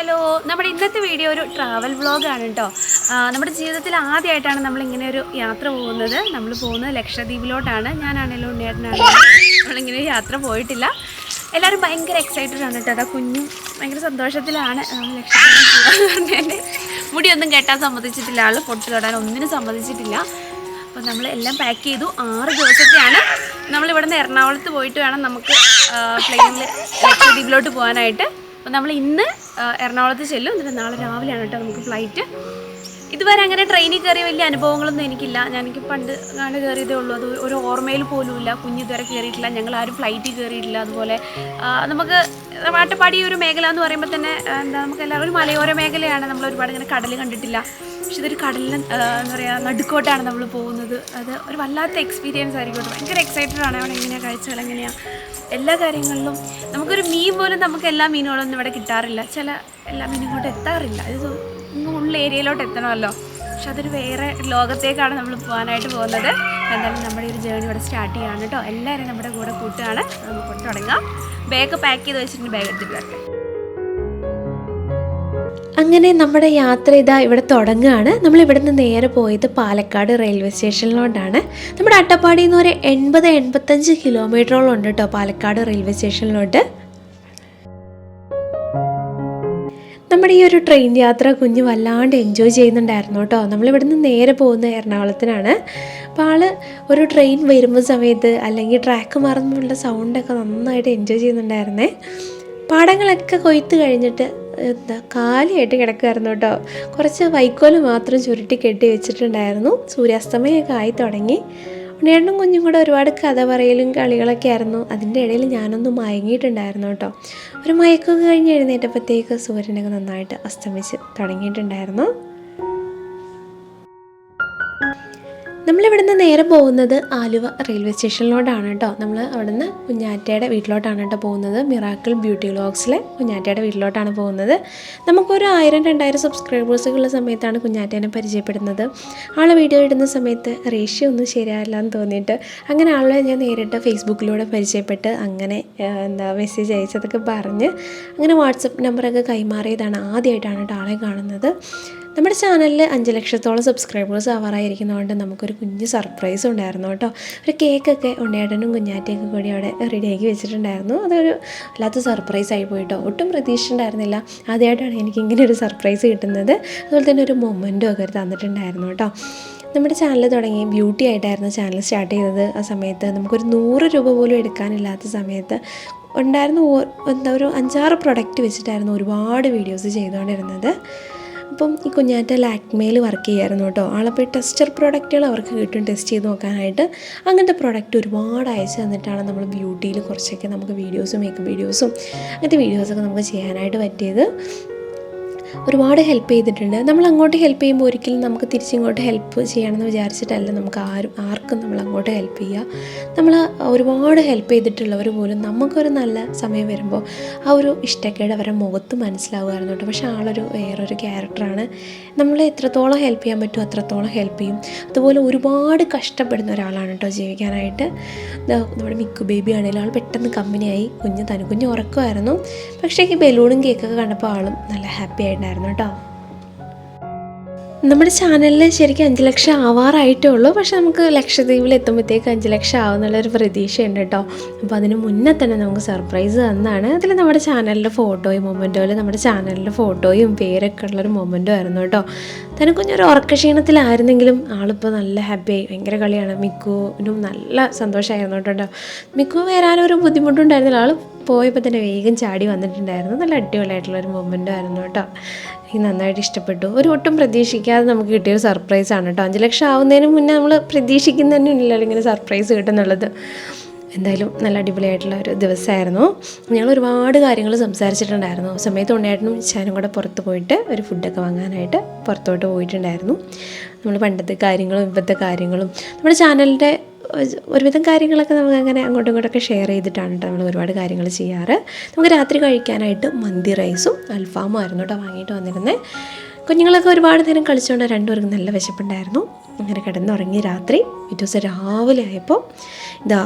Hello നമ്മുടെ ഇന്നത്തെ video ഒരു ട്രാവൽ വ്ളോഗാണ് കേട്ടോ നമ്മുടെ ജീവിതത്തിൽ ആദ്യമായിട്ടാണ് നമ്മൾ ഇങ്ങനെ ഒരു യാത്ര പോകുന്നത്. നമ്മൾ പോകുന്നത് ലക്ഷദ്വീപിലോട്ടാണ്. ഞാനാണെങ്കിലും ഉണ്ണിയേട്ടനാണെങ്കിലും നമ്മളിങ്ങനെ ഒരു യാത്ര പോയിട്ടില്ല. എല്ലാവരും ഭയങ്കര എക്സൈറ്റഡ് ആണ് കേട്ടോ അതാ കുഞ്ഞും ഭയങ്കര സന്തോഷത്തിലാണ്. ലക്ഷദ്വീപിൽ മുടിയൊന്നും കെട്ടാൻ സമ്മതിച്ചിട്ടില്ല. ആൾ പൊട്ട് തൊടാൻ ഒന്നിനും സമ്മതിച്ചിട്ടില്ല. അപ്പോൾ നമ്മൾ എല്ലാം പാക്ക് ചെയ്തു. ആറ് ദിവസത്തെയാണ് നമ്മൾ ഇവിടെ നിന്ന് എറണാകുളത്ത് പോയിട്ട് വേണം നമുക്ക് പ്ലെയിനിൽ ലക്ഷദ്വീപിലോട്ട് പോകാനായിട്ട്. അപ്പോൾ നമ്മൾ ഇന്ന് എറണാകുളത്ത് ചെല്ലും. എന്നിട്ട് നാളെ രാവിലെയാണ് കേട്ടോ നമുക്ക് ഫ്ലൈറ്റ് ഇതുവരെ അങ്ങനെ ട്രെയിനിൽ കയറിയ വലിയ അനുഭവങ്ങളൊന്നും എനിക്കില്ല. എനിക്ക് പണ്ട് കാണു കയറിയതേ ഉള്ളൂ. അത് ഒരു ഓർമ്മയിൽ പോലും ഇല്ല കുഞ്ഞ് ഇതുവരെ കയറിയിട്ടില്ല. ഞങ്ങൾ ആരും ഫ്ലൈറ്റിൽ കയറിയിട്ടില്ല. അതുപോലെ നമുക്ക് വാട്ടപ്പാടി ഒരു മേഖല എന്ന് പറയുമ്പോൾ തന്നെ എന്താ നമുക്ക് എല്ലാവരും ഒരു മലയോര മേഖലയാണ്. നമ്മൾ ഒരുപാട് ഇങ്ങനെ കടൽ കണ്ടിട്ടില്ല. പക്ഷെ ഇതൊരു കടലിന് എന്താ പറയുക നടുക്കോട്ടാണ് നമ്മൾ പോകുന്നത്. അത് ഒരു വല്ലാത്ത എക്സ്പീരിയൻസ് ആയിരിക്കും. ഭയങ്കര എക്സൈറ്റഡ് ആണ്. അവിടെ എങ്ങനെയാണ് കാഴ്ചകൾ എങ്ങനെയാണ് എല്ലാ കാര്യങ്ങളിലും നമുക്കൊരു മീൻ പോലും നമുക്ക് എല്ലാ മീനുകളൊന്നും ഇവിടെ കിട്ടാറില്ല. ചില എല്ലാ മീനും ഇങ്ങോട്ട് എത്താറില്ല. ഇത് ഉള്ള ഏരിയയിലോട്ട് എത്തണമല്ലോ. പക്ഷെ അതൊരു വേറെ ലോകത്തേക്കാണ് നമ്മൾ പോകാനായിട്ട് പോകുന്നത്. എന്തായാലും നമ്മുടെ ഒരു ജേണി ഇവിടെ സ്റ്റാർട്ട് ചെയ്യാണ് കേട്ടോ. എല്ലാവരും നമ്മുടെ കൂടെ കൂട്ടുകയാണ്. നമുക്ക് തുടങ്ങാം. ബാഗ് പാക്ക് ചെയ്ത് വെച്ചിട്ടുണ്ട് ബാഗ് എടുത്തിട്ട് വരട്ടെ. അങ്ങനെ നമ്മുടെ യാത്ര ഇതാ ഇവിടെ തുടങ്ങുകയാണ്. നമ്മൾ ഇവിടുന്ന് നേരെ പോയത് പാലക്കാട് റെയിൽവേ സ്റ്റേഷനിലോട്ടാണ് നമ്മുടെ അട്ടപ്പാടിയിൽ നിന്ന് ഒരു എൺപത് എൺപത്തഞ്ച് കിലോമീറ്ററോളം ഉണ്ട് കേട്ടോ പാലക്കാട് റെയിൽവേ സ്റ്റേഷനിലോട്ട് നമ്മുടെ ഈ ഒരു ട്രെയിൻ യാത്ര കുഞ്ഞ് വല്ലാണ്ട് എൻജോയ് ചെയ്യുന്നുണ്ടായിരുന്നു കേട്ടോ നമ്മളിവിടുന്ന് നേരെ പോകുന്ന എറണാകുളത്തിനാണ്. അപ്പോൾ ആൾ ഒരു ട്രെയിൻ വരുമ്പോൾ സമയത്ത് അല്ലെങ്കിൽ ട്രാക്ക് മറന്നുള്ള സൗണ്ടൊക്കെ നന്നായിട്ട് എൻജോയ് ചെയ്യുന്നുണ്ടായിരുന്നേ. പാടങ്ങളൊക്കെ കൊയ്ത്ത് കഴിഞ്ഞിട്ട് എന്താ കാലിയായിട്ട് കിടക്കുമായിരുന്നു കേട്ടോ. കുറച്ച് വൈക്കോൽ മാത്രം ചുരുട്ടി കെട്ടി വെച്ചിട്ടുണ്ടായിരുന്നു. സൂര്യാസ്തമയമൊക്കെ ആയി തുടങ്ങി. ഉണ്ണിയേട്ടനും കുഞ്ഞും കൂടെ ഒരുപാട് കഥ പറയലും കളികളൊക്കെ ആയിരുന്നു. അതിന്റെ ഇടയിൽ ഞാനൊന്ന് മയങ്ങിയിട്ടുണ്ടായിരുന്നു കേട്ടോ. ഒരു മയക്കൊക്കെ കഴിഞ്ഞ് എഴുന്നേറ്റപ്പോഴത്തേക്ക് സൂര്യനൊക്കെ നന്നായിട്ട് അസ്തമിച്ച് തുടങ്ങിയിട്ടുണ്ടായിരുന്നു. നമ്മളിവിടുന്ന് നേരെ പോകുന്നത് ആലുവ റെയിൽവേ സ്റ്റേഷനിലോട്ടാണ് കേട്ടോ. നമ്മൾ അവിടുന്ന് കുഞ്ഞാറ്റയുടെ വീട്ടിലോട്ടാണ് കേട്ടോ പോകുന്നത്. മിറാക്കിൾ ബ്യൂട്ടി വ്ലോഗ്സിലെ കുഞ്ഞാറ്റയുടെ വീട്ടിലോട്ടാണ് പോകുന്നത്. നമുക്കൊരു ആയിരം രണ്ടായിരം സബ്സ്ക്രൈബേഴ്സൊക്കെ ഉള്ള സമയത്താണ് കുഞ്ഞാറ്റേനെ പരിചയപ്പെടുന്നത്. ആളെ വീഡിയോ ഇടുന്ന സമയത്ത് റേഷ്യ ഒന്നും ശരിയായില്ല എന്ന് തോന്നിയിട്ട് അങ്ങനെ ആളെ ഞാൻ നേരിട്ട് ഫേസ്ബുക്കിലൂടെ പരിചയപ്പെട്ട് അങ്ങനെ എന്താ മെസ്സേജ് അയച്ചതൊക്കെ പറഞ്ഞ് അങ്ങനെ വാട്സപ്പ് നമ്പറൊക്കെ കൈമാറിയതാണ് ആദ്യമായിട്ടാണ് കേട്ടോ ആളെ കാണുന്നത്. നമ്മുടെ ചാനലിൽ അഞ്ച് ലക്ഷത്തോളം സബ്സ്ക്രൈബേഴ്സ് ആവാറായിരിക്കുന്നതുകൊണ്ട് നമുക്കൊരു കുഞ്ഞ് സർപ്രൈസ് ഉണ്ടായിരുന്നു കേട്ടോ. ഒരു കേക്കൊക്കെ ഉണ്ണിയേട്ടനും കുഞ്ഞാറ്റയൊക്കെ കൂടി അവിടെ റെഡിയാക്കി വെച്ചിട്ടുണ്ടായിരുന്നു. അതൊരു വല്ലാത്ത സർപ്രൈസ് ആയി പോയിട്ടോ ഒട്ടും പ്രതീക്ഷിച്ചിട്ടുണ്ടായിരുന്നില്ല. ആദ്യമായിട്ടാണ് എനിക്ക് ഇങ്ങനെ ഒരു സർപ്രൈസ് കിട്ടുന്നത്. അതുപോലെ തന്നെ ഒരു മൊമെന്റും ഒക്കെ തന്നിട്ടുണ്ടായിരുന്നു കേട്ടോ. നമ്മുടെ ചാനൽ തുടങ്ങി ബ്യൂട്ടി ആയിട്ടായിരുന്നു ചാനൽ സ്റ്റാർട്ട് ചെയ്തത് ആ സമയത്ത്. നമുക്കൊരു നൂറ് രൂപ പോലും എടുക്കാനില്ലാത്ത സമയത്ത് ഉണ്ടായിരുന്ന എന്താ ഒരു അഞ്ചാറ് പ്രൊഡക്റ്റ് വെച്ചിട്ടായിരുന്നു ഒരുപാട് വീഡിയോസ് ചെയ്തുകൊണ്ടിരുന്നത്. അപ്പം ഈ കുഞ്ഞാറ്റ ലാക്മേയിൽ വർക്ക് ചെയ്യായിരുന്നു കേട്ടോ. ആളപ്പോൾ ടെസ്റ്റർ പ്രോഡക്റ്റുകൾ അവർക്ക് കിട്ടും ടെസ്റ്റ് ചെയ്ത് നോക്കാനായിട്ട്. അങ്ങനത്തെ പ്രോഡക്റ്റ് ഒരുപാട് അയച്ചു തന്നിട്ടാണ് നമ്മൾ ബ്യൂട്ടിയിൽ കുറച്ചൊക്കെ നമുക്ക് വീഡിയോസും മേക്കപ്പ് വീഡിയോസും അങ്ങനത്തെ വീഡിയോസൊക്കെ നമുക്ക് ചെയ്യാനായിട്ട് പറ്റിയത്. ഒരുപാട് ഹെൽപ്പ് ചെയ്തിട്ടുണ്ട്. നമ്മൾ അങ്ങോട്ട് ഹെൽപ്പ് ചെയ്യുമ്പോൾ ഒരിക്കലും നമുക്ക് തിരിച്ചിങ്ങോട്ട് ഹെൽപ്പ് ചെയ്യണമെന്ന് വിചാരിച്ചിട്ടല്ല നമുക്ക് ആരും ആർക്കും നമ്മൾ അങ്ങോട്ട് ഹെൽപ്പ് ചെയ്യുക. നമ്മൾ ഒരുപാട് ഹെൽപ്പ് ചെയ്തിട്ടുള്ളവർ പോലും നമുക്കൊരു നല്ല സമയം വരുമ്പോൾ ആ ഒരു ഇഷ്ടക്കേട് അവരുടെ മുഖത്ത് മനസ്സിലാവുമായിരുന്നു കേട്ടോ. പക്ഷേ ആളൊരു വേറൊരു ക്യാരക്ടറാണ് നമ്മൾ എത്രത്തോളം ഹെൽപ്പ് ചെയ്യാൻ പറ്റുമോ അത്രത്തോളം ഹെൽപ്പ് ചെയ്യും. അതുപോലെ ഒരുപാട് കഷ്ടപ്പെടുന്ന ഒരാളാണ് കേട്ടോ ജീവിക്കാനായിട്ട്. നമ്മുടെ മിക്കു ബേബി ആണെങ്കിലും ആൾ പെട്ടെന്ന് കമ്പനിയായി കുഞ്ഞ് തനു കുഞ്ഞ് ഉറക്കമായിരുന്നു. പക്ഷേ ഈ ബലൂണും കേക്കൊക്കെ കണ്ടപ്പോൾ ആളും നല്ല ഹാപ്പി ആയിട്ടുണ്ടായിരുന്നു കേട്ടോ. നമ്മുടെ ചാനലിൽ ശരിക്കും അഞ്ച് ലക്ഷം ആവാറായിട്ടേ ഉള്ളൂ. പക്ഷെ നമുക്ക് ലക്ഷദ്വീപിൽ എത്തുമ്പോഴത്തേക്ക് അഞ്ച് ലക്ഷം ആവുന്നുള്ളൊരു പ്രതീക്ഷയുണ്ട് കേട്ടോ. അപ്പോൾ അതിന് മുന്നേ തന്നെ നമുക്ക് സർപ്രൈസ് തന്നാണ് അതിൽ നമ്മുടെ ചാനലിന്റെ ഫോട്ടോയും മൊമെന്റോയിൽ നമ്മുടെ ചാനലിന്റെ ഫോട്ടോയും പേരൊക്കെ ഉള്ളൊരു മൊമെന്റോ ആയിരുന്നു കേട്ടോ. തന്നെ കുഞ്ഞൊരു ഉറക്കക്ഷീണത്തിലായിരുന്നെങ്കിലും ആളിപ്പോൾ നല്ല ഹാപ്പിയായി ഭയങ്കര കളിയാണ്. മിക്കുവിനും നല്ല സന്തോഷമായിരുന്നു കേട്ടോ. മിക്കു വരാനൊരു ബുദ്ധിമുട്ടുണ്ടായിരുന്നില്ല. ആൾ പോയപ്പോൾ തന്നെ വേഗം ചാടി വന്നിട്ടുണ്ടായിരുന്നു. നല്ല അടിപൊളിയായിട്ടുള്ളൊരു മൊമെന്റ് ആയിരുന്നു കേട്ടോ. എനിക്ക് നന്നായിട്ട് ഇഷ്ടപ്പെട്ടു. ഒരു ഒട്ടും പ്രതീക്ഷിക്കാതെ നമുക്ക് കിട്ടിയൊരു സർപ്രൈസാണ് കേട്ടോ. അഞ്ച് ലക്ഷം ആവുന്നതിന് മുന്നേ നമ്മൾ പ്രതീക്ഷിക്കുന്നതന്നെ ഇല്ലല്ലോ ഇങ്ങനെ സർപ്രൈസ് കിട്ടുന്നുള്ളത്. എന്തായാലും നല്ല അടിപൊളിയായിട്ടുള്ള ഒരു ദിവസമായിരുന്നു. ഞങ്ങൾ ഒരുപാട് കാര്യങ്ങൾ സംസാരിച്ചിട്ടുണ്ടായിരുന്നു. സമയത്ത് ഉണ്ണേട്ടനും ഇച്ചാനും കൂടെ പുറത്ത് പോയിട്ട് ഒരു ഫുഡൊക്കെ വാങ്ങാനായിട്ട് പുറത്തോട്ട് പോയിട്ടുണ്ടായിരുന്നു. നമ്മൾ പണ്ടത്തെ കാര്യങ്ങളും ഇപ്പോഴത്തെ കാര്യങ്ങളും നമ്മുടെ ചാനലിന്റെ ഒരുവിധം കാര്യങ്ങളൊക്കെ നമുക്ക് അങ്ങനെ അങ്ങോട്ടും ഇങ്ങോട്ടൊക്കെ ഷെയർ ചെയ്തിട്ടാണ് കേട്ടോ നമ്മൾ ഒരുപാട് കാര്യങ്ങൾ ചെയ്യാറ്. നമുക്ക് രാത്രി കഴിക്കാനായിട്ട് മന്തി റൈസും അൽഫാമും ആയിരുന്നു കേട്ടോ വാങ്ങിയിട്ട് വന്നിരുന്നത് കുഞ്ഞുങ്ങളൊക്കെ ഒരുപാട് നേരം കളിച്ചുകൊണ്ട് രണ്ടുപേർക്കും നല്ല വിശപ്പുണ്ടായിരുന്നു. അങ്ങനെ കിടന്നുറങ്ങി രാത്രി പിറ്റേ ദിവസം രാവിലെ ആയപ്പോൾ ഇതാ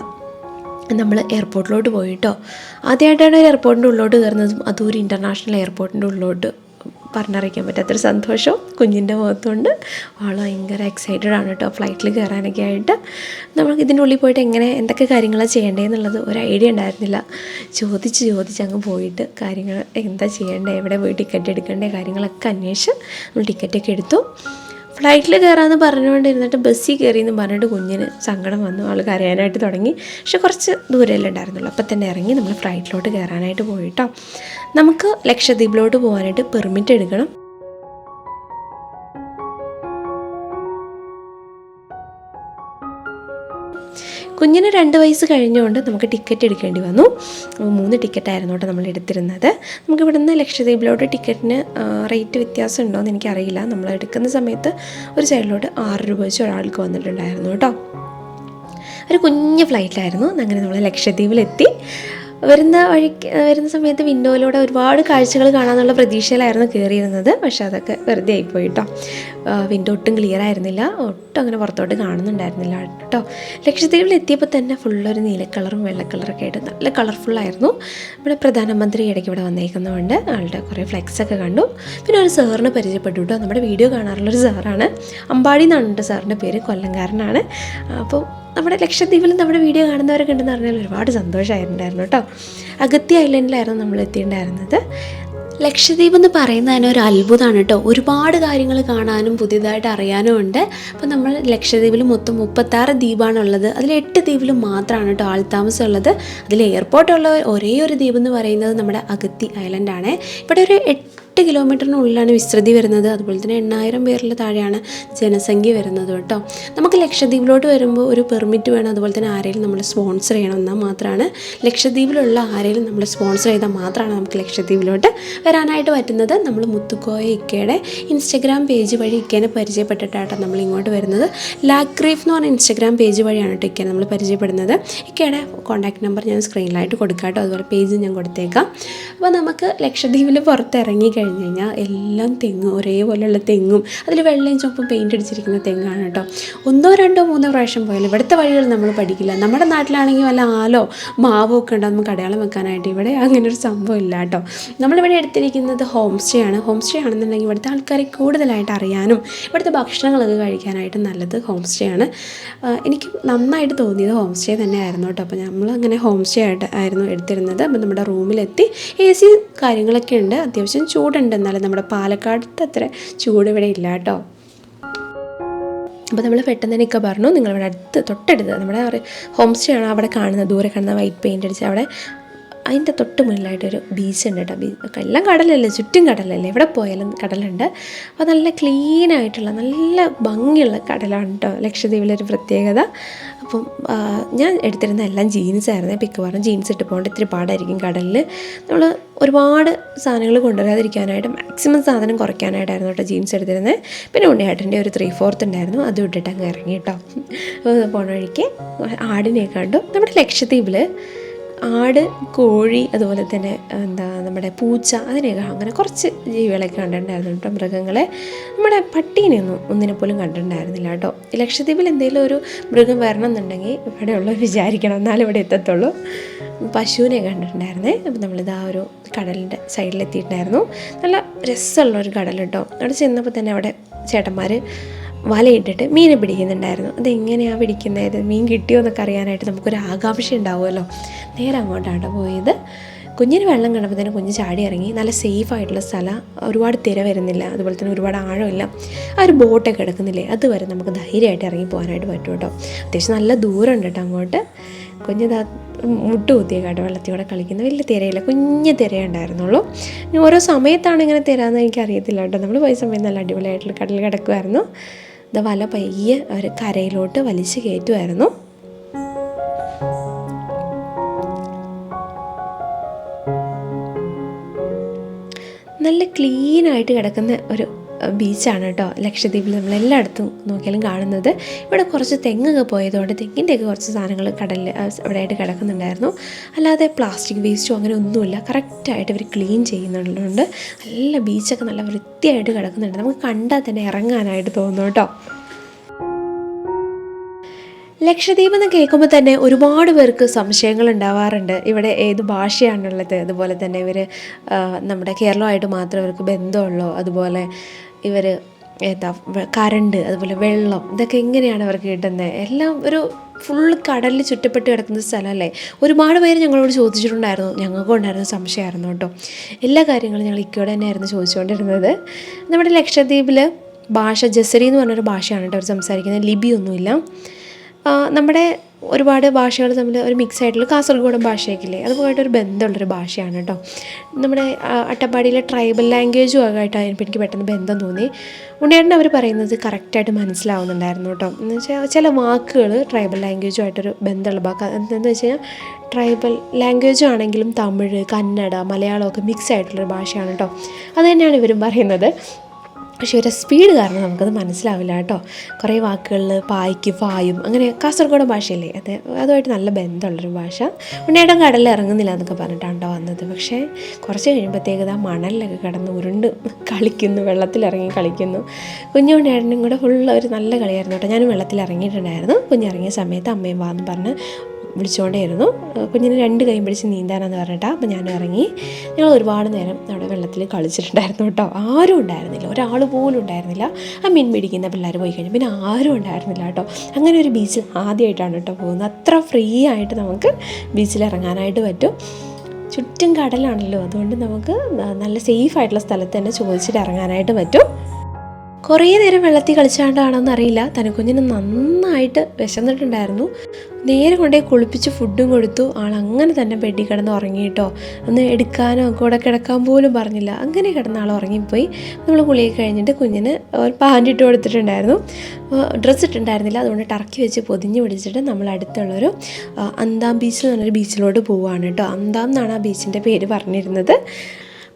നമ്മൾ എയർപോർട്ടിലോട്ട് പോയിട്ടോ. ആദ്യമായിട്ടാണ് ഒരു എയർപോർട്ടിന്റെ ഉള്ളിലോട്ട് കയറുന്നതും. അതും ഒരു ഇന്റർനാഷണൽ എയർപോർട്ടിന്റെ ഉള്ളിലോട്ട്. പറഞ്ഞറിയിക്കാൻ പറ്റാത്തൊരു സന്തോഷവും കുഞ്ഞിന്റെ മുഖത്തുകൊണ്ട് ആൾ ഭയങ്കര എക്സൈറ്റഡ് ആണ് കേട്ടോ ഫ്ലൈറ്റിൽ കയറാനൊക്കെ ആയിട്ട്. നമുക്ക് ഇതിന്റെ ഉള്ളിൽ പോയിട്ട് എങ്ങനെ എന്തൊക്കെ കാര്യങ്ങളാണ് ചെയ്യേണ്ടതെന്നുള്ളത് ഒരു ഐഡിയ ഉണ്ടായിരുന്നില്ല. ചോദിച്ച് ചോദിച്ച് അങ്ങ് പോയിട്ട് കാര്യങ്ങൾ എന്താ ചെയ്യേണ്ടത് എവിടെ പോയി ടിക്കറ്റ് എടുക്കേണ്ട കാര്യങ്ങളൊക്കെ അന്വേഷിച്ച് നമ്മൾ ടിക്കറ്റൊക്കെ എടുത്തു. ഫ്ലൈറ്റിൽ കയറാമെന്ന് പറഞ്ഞുകൊണ്ടിരുന്നിട്ട് ബസ്സിൽ കയറി എന്ന് പറഞ്ഞിട്ട് കുഞ്ഞിന് സങ്കടം വന്നു. ആൾ കരയാനായിട്ട് തുടങ്ങി. പക്ഷെ കുറച്ച് ദൂരമല്ലേ ഉണ്ടായിരുന്നുള്ളൂ. അപ്പം തന്നെ ഇറങ്ങി നമ്മൾ ഫ്ലൈറ്റിലോട്ട് കയറാനായിട്ട് പോയിട്ടോ നമുക്ക് ലക്ഷദ്വീപിലോട്ട് പോകാനായിട്ട് പെർമിറ്റ് എടുക്കണം. കുഞ്ഞിന് രണ്ട് വയസ്സ് കഴിഞ്ഞുകൊണ്ട് നമുക്ക് ടിക്കറ്റ് എടുക്കേണ്ടി വന്നു. മൂന്ന് ടിക്കറ്റായിരുന്നു കേട്ടോ നമ്മൾ എടുത്തിരുന്നത്. നമുക്ക് ഇവിടുന്ന് ലക്ഷദ്വീപിലോട്ട് ടിക്കറ്റിന് റേറ്റ് വ്യത്യാസം ഉണ്ടോ എന്ന് എനിക്കറിയില്ല. നമ്മൾ എടുക്കുന്ന സമയത്ത് ഒരു സൈഡിലോട്ട് ആറ് രൂപ വെച്ച് ഒരാൾക്ക് വന്നിട്ടുണ്ടായിരുന്നു കേട്ടോ. ഒരു കുഞ്ഞ് ഫ്ലൈറ്റിലായിരുന്നു അങ്ങനെ നമ്മൾ ലക്ഷദ്വീപിലെത്തി. വരുന്ന വഴിക്ക് വരുന്ന സമയത്ത് വിൻഡോയിലൂടെ ഒരുപാട് കാഴ്ചകൾ കാണാമെന്നുള്ള പ്രതീക്ഷയിലായിരുന്നു കയറിയിരുന്നത്. പക്ഷേ അതൊക്കെ വെറുതെ ആയിപ്പോയി കേട്ടോ വിൻഡോ ഒട്ടും ക്ലിയർ ആയിരുന്നില്ല. ഒട്ടും അങ്ങനെ പുറത്തോട്ട് കാണുന്നുണ്ടായിരുന്നില്ല കേട്ടോ. ലക്ഷദ്വീപിൽ എത്തിയപ്പോൾ തന്നെ ഫുള്ളൊരു നീല കളറും വെള്ള കളറൊക്കെ ആയിട്ട് നല്ല കളർഫുള്ളായിരുന്നു ഇവിടെ പ്രധാനമന്ത്രി ഇടയ്ക്ക് ഇവിടെ വന്നേക്കുന്നതുകൊണ്ട് ആളുടെ കുറേ ഫ്ലെക്സൊക്കെ കണ്ടു. പിന്നെ ഒരു സാറിനെ പരിചയപ്പെട്ടു കേട്ടോ. നമ്മുടെ വീഡിയോ കാണാറുള്ളൊരു സാറാണ് അമ്പാടി എന്നാണ് സാറിന്റെ പേര്. കൊല്ലംകാരനാണ്. അപ്പോൾ നമ്മുടെ ലക്ഷദ്വീപിൽ നമ്മുടെ വീഡിയോ കാണുന്നവരൊക്കെ ഉണ്ടെന്ന് പറഞ്ഞാൽ ഒരുപാട് സന്തോഷമായിട്ടുണ്ടായിരുന്നു കേട്ടോ. അഗത്തി ഐലൻഡിലായിരുന്നു നമ്മൾ എത്തിയിട്ടുണ്ടായിരുന്നത്. ലക്ഷദ്വീപ് എന്ന് പറയുന്നത് തന്നെ ഒരു അത്ഭുതമാണ് കേട്ടോ. ഒരുപാട് കാര്യങ്ങൾ കാണാനും പുതിയതായിട്ട് അറിയാനും ഉണ്ട്. അപ്പോൾ നമ്മൾ ലക്ഷദ്വീപിൽ മൊത്തം മുപ്പത്താറ് ദ്വീപാണുള്ളത്. അതിൽ എട്ട് ദ്വീപിൽ മാത്രമാണ് കേട്ടോ ആൾത്താമസം ഉള്ളത് അതിൽ എയർപോർട്ടുള്ള ഒരേ ഒരു ദ്വീപ് എന്ന് പറയുന്നത് നമ്മുടെ അഗത്തി ഐലൻഡാണ് ഇവിടെ ഒരു എട്ട് കിലോമീറ്ററിനുള്ളിലാണ് വിസ്തൃതി വരുന്നത്. അതുപോലെ തന്നെ എണ്ണായിരം പേരിൽ താഴെയാണ് ജനസംഖ്യ വരുന്നത് കേട്ടോ. നമുക്ക് ലക്ഷദ്വീപിലോട്ട് വരുമ്പോൾ ഒരു പെർമിറ്റ് വേണം. അതുപോലെ തന്നെ ആരെങ്കിലും നമ്മൾ സ്പോൺസർ ചെയ്യണം എന്നാൽ മാത്രമാണ് ലക്ഷദ്വീപിലുള്ള ആരെങ്കിലും നമ്മൾ സ്പോൺസർ ചെയ്താൽ മാത്രമാണ് നമുക്ക് ലക്ഷദ്വീപിലോട്ട് വരാനായിട്ട് പറ്റുന്നത്. നമ്മൾ മുത്തുക്കോയ ഇക്കയുടെ ഇൻസ്റ്റഗ്രാം പേജ് വഴി ഇക്കേനെ പരിചയപ്പെട്ടിട്ടാട്ടോ നമ്മൾ ഇങ്ങോട്ട് വരുന്നത്. ലാക്രീഫ് എന്ന് പറഞ്ഞ ഇൻസ്റ്റഗ്രാം പേജ് വഴിയാണ് കേട്ടോ ഇക്കേനെ നമ്മൾ പരിചയപ്പെടുന്നത്. ഇക്കയുടെ കോൺടാക്ട് നമ്പർ ഞാൻ സ്ക്രീനിലായിട്ട് കൊടുക്കാം കേട്ടോ. അതുപോലെ പേജ് ഞാൻ കൊടുത്തേക്കാം. അപ്പോൾ നമുക്ക് ലക്ഷദ്വീപിൽ പുറത്തിറങ്ങി കഴിഞ്ഞ് കഴിഞ്ഞാൽ എല്ലാം തെങ്ങ് ഒരേപോലെയുള്ള തെങ്ങും. അതിൽ വെള്ളയും ചുവപ്പും പെയിന്റ് അടിച്ചിരിക്കുന്ന തെങ്ങാണ് കേട്ടോ. ഒന്നോ രണ്ടോ മൂന്നോ പ്രാവശ്യം പോയാലും ഇവിടുത്തെ വഴികൾ നമ്മൾ പഠിക്കില്ല. നമ്മുടെ നാട്ടിലാണെങ്കിൽ വല്ല ആലോ മാവോ ഒക്കെ ഉണ്ടോ നമുക്ക് അടയാളം വെക്കാനായിട്ട്. ഇവിടെ അങ്ങനെ ഒരു സംഭവം ഇല്ല കേട്ടോ. നമ്മളിവിടെ എടുത്തിരിക്കുന്നത് ഹോം സ്റ്റേ ആണ്. ഹോം സ്റ്റേ ആണെന്നുണ്ടെങ്കിൽ ഇവിടുത്തെ ആൾക്കാരെ കൂടുതലായിട്ട് അറിയാനും ഇവിടുത്തെ ഭക്ഷണങ്ങളൊക്കെ കഴിക്കാനായിട്ട് നല്ലത് ഹോം സ്റ്റേ ആണ് എനിക്ക് നന്നായിട്ട് തോന്നിയത് ഹോം സ്റ്റേ തന്നെ ആയിരുന്നു കേട്ടോ. അപ്പോൾ നമ്മൾ അങ്ങനെ ഹോം സ്റ്റേ ആയിട്ട് ആയിരുന്നു എടുത്തിരുന്നത്. അപ്പോൾ നമ്മുടെ റൂമിലെത്തി എ സി കാര്യങ്ങളൊക്കെ ഉണ്ട്. അത്യാവശ്യം ചൂടുണ്ട് എന്നാലും നമ്മുടെ പാലക്കാടത്തെ അത്ര ചൂട് ഇവിടെ ഇല്ല കേട്ടോ അപ്പോൾ നമ്മൾ പെട്ടെന്ന് തന്നെ ഇക്ക പറഞ്ഞു നിങ്ങളിവിടെ അടുത്ത് തൊട്ടടുത്ത് നമ്മുടെ ഹോം സ്റ്റേ ആണ് അവിടെ കാണുന്നത്. ദൂരെ കാണുന്ന വൈറ്റ് പെയിന്റ് അടിച്ച് അവിടെ അതിന്റെ തൊട്ട് മുന്നിലായിട്ടൊരു ബീച്ച് ഉണ്ട് കേട്ടോ. ബീ എല്ലാം കടലല്ലേ ചുറ്റും കടലല്ലേ. എവിടെ പോയാലും കടലുണ്ട്. അപ്പോൾ നല്ല ക്ലീൻ ആയിട്ടുള്ള നല്ല ഭംഗിയുള്ള കടലാണ് കേട്ടോ ലക്ഷദ്വീപിലെ ഒരു പ്രത്യേകത. അപ്പം ഞാൻ എടുത്തിരുന്ന എല്ലാം ജീൻസ് ആയിരുന്നു പറഞ്ഞു ജീൻസ് ഇട്ട് പോകേണ്ട ഇത്തിരി പാടായിരിക്കും കടലിൽ നമ്മൾ ഒരുപാട് സാധനങ്ങൾ കൊണ്ടുവരാതിരിക്കാനായിട്ട് മാക്സിമം സാധനം കുറയ്ക്കാനായിട്ടായിരുന്നു കേട്ടോ ജീൻസ് എടുത്തിരുന്നത് പിന്നെ ഉണ്ണിയേട്ടന്റെ ഒരു ത്രീ ഫോർത്ത് ഉണ്ടായിരുന്നു. അതും ഇട്ടിട്ട് അങ്ങ് ഇറങ്ങി കേട്ടോ. അപ്പോൾ പോണ വഴിക്ക് ആടിനെ കണ്ടു. നമ്മുടെ ലക്ഷദ്വീപിൽ ആട് കോഴി അതുപോലെ തന്നെ എന്താ നമ്മുടെ പൂച്ച അതിനെയൊക്കെ അങ്ങനെ കുറച്ച് ജീവികളൊക്കെ കണ്ടിട്ടുണ്ടായിരുന്നു കേട്ടോ മൃഗങ്ങളെ. നമ്മുടെ പട്ടീനെയൊന്നും ഒന്നിനെ പോലും കണ്ടിട്ടുണ്ടായിരുന്നില്ല കേട്ടോ. ലക്ഷദ്വീപിൽ എന്തെങ്കിലും ഒരു മൃഗം വരണം എന്നുണ്ടെങ്കിൽ ഇവിടെയുള്ളവർ വിചാരിക്കണം. എന്നാലും ഇവിടെ എത്തത്തുള്ളൂ. പശുവിനെ കണ്ടിട്ടുണ്ടായിരുന്നേ. അപ്പം നമ്മളിതാ ഒരു കടലിന്റെ സൈഡിലെത്തിയിട്ടുണ്ടായിരുന്നു. നല്ല രസമുള്ള ഒരു കടൽ കേട്ടോ. അവിടെ ചെന്നപ്പോൾ തന്നെ അവിടെ ചേട്ടന്മാർ വലയിട്ടിട്ട് മീൻ പിടിക്കുന്നുണ്ടായിരുന്നു. അതെങ്ങനെയാണ് പിടിക്കുന്നത്? മീൻ കിട്ടിയോ എന്നൊക്കെ അറിയാനായിട്ട് നമുക്കൊരു ആകാംക്ഷ ഉണ്ടാവുമല്ലോ. നേരെ അങ്ങോട്ടാണ് പോയത്. കുഞ്ഞിന് വെള്ളം കണ്ടപ്പോൾ തന്നെ കുഞ്ഞ് ചാടി ഇറങ്ങി. നല്ല സേഫ് ആയിട്ടുള്ള സ്ഥലം. ഒരുപാട് തിര വരുന്നില്ല. അതുപോലെ തന്നെ ഒരുപാട് ആഴമില്ല. ആ ഒരു ബോട്ടൊക്കെ എടുക്കുന്നില്ലേ അതുവരെ നമുക്ക് ധൈര്യമായിട്ട് ഇറങ്ങി പോകാനായിട്ട് പറ്റും കേട്ടോ. അത്യാവശ്യം നല്ല ദൂരം ഉണ്ട് കേട്ടോ അങ്ങോട്ട്. കുഞ്ഞ് മുട്ട് കുത്തിയ കേട്ടോ വെള്ളത്തിൽ കൂടെ കളിക്കുന്ന. വലിയ തിരയില്ല. കുഞ്ഞ് തിരയേ ഉണ്ടായിരുന്നുള്ളൂ. ഇനി ഓരോ സമയത്താണ് ഇങ്ങനെ തിരാന്ന് എനിക്കറിയത്തില്ല കേട്ടോ. നമ്മൾ പോയ സമയം നല്ല അടിപൊളിയായിട്ടുള്ള കടൽ കിടക്കുമായിരുന്നു ഇത് വല പയ്യെ അവർ കരയിലോട്ട് വലിച്ചു കയറ്റുമായിരുന്നു നല്ല ക്ലീനായിട്ട് കിടക്കുന്ന ഒരു ബീച്ചാണ് കേട്ടോ. ലക്ഷദ്വീപിൽ നമ്മൾ എല്ലായിടത്തും നോക്കിയാലും കാണുന്നത്. ഇവിടെ കുറച്ച് തെങ്ങൊക്കെ പോയതുകൊണ്ട് തെങ്ങിന്റെയൊക്കെ കുറച്ച് സാധനങ്ങൾ കടലിൽ ഇവിടെയായിട്ട് കിടക്കുന്നുണ്ടായിരുന്നു. അല്ലാതെ പ്ലാസ്റ്റിക് വേസ്റ്റോ അങ്ങനെ ഒന്നുമില്ല. കറക്റ്റായിട്ട് ഇവർ ക്ലീൻ ചെയ്യുന്നുണ്ട്. നല്ല ബീച്ചൊക്കെ നല്ല വൃത്തിയായിട്ട് കിടക്കുന്നുണ്ട്. നമുക്ക് കണ്ടാൽ തന്നെ ഇറങ്ങാനായിട്ട് തോന്നും കേട്ടോ. ലക്ഷദ്വീപ് എന്ന് കേൾക്കുമ്പോൾ തന്നെ ഒരുപാട് പേർക്ക് സംശയങ്ങൾ ഉണ്ടാവാറുണ്ട്. ഇവിടെ ഏത് ഭാഷയാണുള്ളത്? അതുപോലെ തന്നെ ഇവർ നമ്മുടെ കേരളമായിട്ട് മാത്രം ഇവർക്ക് ബന്ധമുള്ളൂ? അതുപോലെ ഇവർ എന്താ കറണ്ട് അതുപോലെ വെള്ളം ഇതൊക്കെ എങ്ങനെയാണ് അവർക്ക് കിട്ടുന്നത്? എല്ലാം ഒരു ഫുൾ കടലിൽ ചുറ്റപ്പെട്ട് കിടക്കുന്ന സ്ഥലമല്ലേ? ഒരുപാട് പേര് ഞങ്ങളോട് ചോദിച്ചിട്ടുണ്ടായിരുന്നു. ഞങ്ങൾക്കും ഉണ്ടായിരുന്ന സംശയമായിരുന്നു കേട്ടോ. എല്ലാ കാര്യങ്ങളും ഞങ്ങൾ ഇക്കോടെ തന്നെയായിരുന്നു ചോദിച്ചുകൊണ്ടിരുന്നത്. നമ്മുടെ ലക്ഷദ്വീപിൽ ഭാഷ ജസരി എന്ന് പറഞ്ഞൊരു ഭാഷയാണ് കേട്ടോ അവർ സംസാരിക്കുന്നത്. ലിപിയൊന്നുമില്ല. നമ്മുടെ ഒരുപാട് ഭാഷകൾ തമ്മിൽ ഒരു മിക്സ് ആയിട്ടുള്ള കാസർഗോഡൻ ഭാഷയൊക്കെ ഇല്ലേ? അതുമായിട്ട് ഒരു ബന്ധമുള്ളൊരു ഭാഷയാണ് കേട്ടോ നമ്മുടെ അട്ടപ്പാടിയിലെ ട്രൈബൽ ലാംഗ്വേജും ആയിട്ട് എനിക്ക് പെട്ടെന്ന് ബന്ധം തോന്നി. ഉണ്ണിയേട്ടൻ അവർ പറയുന്നത് കറക്റ്റായിട്ട് മനസ്സിലാവുന്നുണ്ടായിരുന്നു കേട്ടോ എന്ന് വെച്ചാൽ ചില വാക്കുകൾ ട്രൈബൽ ലാംഗ്വേജുമായിട്ടൊരു ബന്ധമുള്ള വാക്ക്. എന്താണെന്ന് വെച്ച് കഴിഞ്ഞാൽ ട്രൈബൽ ലാംഗ്വേജ് ആണെങ്കിലും തമിഴ് കന്നഡ മലയാളമൊക്കെ മിക്സ് ആയിട്ടുള്ളൊരു ഭാഷയാണ് കേട്ടോ അത് തന്നെയാണ് ഇവരും പറയുന്നത്. പക്ഷേ ഒരു സ്പീഡ് കാരണം നമുക്കത് മനസ്സിലാവില്ല കേട്ടോ. കുറേ വാക്കുകളിൽ പായ്ക്ക് പായും അങ്ങനെ കാസർഗോഡ് ഭാഷയല്ലേ? അത് അതുമായിട്ട് നല്ല ബന്ധമുള്ളൊരു ഭാഷ. ഉണ്ണേടം കടലിൽ ഇറങ്ങുന്നില്ല എന്നൊക്കെ പറഞ്ഞിട്ടാണ് കേട്ടോ വന്നത്. പക്ഷേ കുറച്ച് കഴിയുമ്പോഴത്തേക്ക് ആ മണലിലൊക്കെ കിടന്ന് ഉരുണ്ട് കളിക്കുന്നു വെള്ളത്തിലിറങ്ങി കളിക്കുന്നു. കുഞ്ഞു ഉണ്ണിയേട്ടനും കൂടെ ഫുൾ ഒരു നല്ല കളിയായിരുന്നു കേട്ടോ. ഞാനും വെള്ളത്തിൽ ഇറങ്ങിയിട്ടുണ്ടായിരുന്നു കുഞ്ഞിറങ്ങിയ സമയത്ത് അമ്മയും വാന്ന് പറഞ്ഞ് വിളിച്ചുകൊണ്ടേയിരുന്നു. കുഞ്ഞിന് രണ്ട് കൈ പിടിച്ച് നീന്താനാന്ന് പറഞ്ഞിട്ടാ അപ്പോൾ ഞാൻ ഇറങ്ങി. ഞങ്ങൾ ഒരുപാട് നേരം അവിടെ വെള്ളത്തിൽ കളിച്ചിട്ടുണ്ടായിരുന്നു കേട്ടോ. ആരും ഉണ്ടായിരുന്നില്ല. ഒരാൾ പോലും ഉണ്ടായിരുന്നില്ല. ആ മീൻ പിടിക്കുന്ന പിള്ളേർ പോയി കഴിഞ്ഞു. പിന്നെ ആരും ഉണ്ടായിരുന്നില്ല കേട്ടോ. അങ്ങനെ ഒരു ബീച്ചിൽ ആദ്യമായിട്ടാണ് കേട്ടോ പോകുന്നത്. അത്ര ഫ്രീ ആയിട്ട് നമുക്ക് ബീച്ചിൽ ഇറങ്ങാനായിട്ട് പറ്റും. ചുറ്റും കടലാണല്ലോ. അതുകൊണ്ട് നമുക്ക് നല്ല സേഫ് ആയിട്ടുള്ള സ്ഥലത്ത് തന്നെ ചോദിച്ചിട്ട് ഇറങ്ങാനായിട്ട് പറ്റും. കുറേ നേരം വെള്ളത്തിൽ കളിച്ചാണ്ടാണോന്ന് അറിയില്ല തനക്കുഞ്ഞിന് നന്നായിട്ട് വിശന്നിട്ടുണ്ടായിരുന്നു. നേരെ കൊണ്ടേ കുളിപ്പിച്ച് ഫുഡും കൊടുത്തു. ആൾ അങ്ങനെ തന്നെ ബെഡിൽ കിടന്ന് ഉറങ്ങിയിട്ടോ ഒന്ന് എടുക്കാനോ കൂടെ കിടക്കാൻ പോലും പറഞ്ഞില്ല. അങ്ങനെ കിടന്ന ആൾ ഉറങ്ങിപ്പോയി. നമ്മൾ കുളിയൊക്കെ കഴിഞ്ഞിട്ട് കുഞ്ഞിന് ഒരു പാന്റ് ഇട്ട് കൊടുത്തിട്ടുണ്ടായിരുന്നു. ഡ്രസ്സ് ഇട്ടുണ്ടായിരുന്നില്ല അതുകൊണ്ട് ടർക്കി വെച്ച് പൊതിഞ്ഞ് പിടിച്ചിട്ട് നമ്മൾ അടുത്തുള്ളൊരു അന്താം ബീച്ച് എന്ന് പറഞ്ഞൊരു ബീച്ചിലോട്ട് പോവുകയാണ് കേട്ടോ. അന്താം എന്നാണ് ആ ബീച്ചിന്റെ പേര് പറഞ്ഞിരുന്നത്.